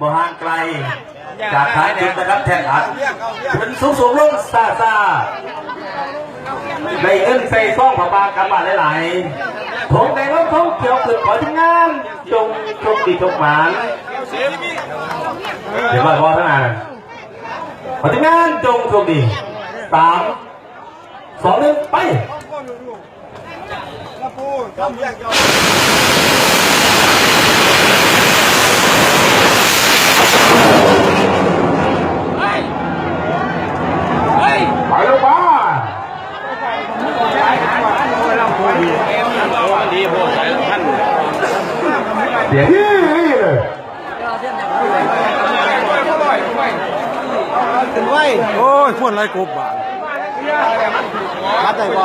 บ่ห่างไกล จากฐานจุดนะครับแท่งอัดขึ้นสูงสูงลงซาซาได้เงินใส่ซองผ้าปากำมาหลายๆถงแดงล้มทงเขียวขึ้นขอทีมงานจงโชคดีโชคหมานเดี๋ยวมาพอทั้งนั้นขอทีมงานจงโชคดีสามสองหนึ่งไปไปลงมา เดี๋ยวนี่เลยขึ้นไว้โอ้ยพวกไรกบบาคัดได้บ่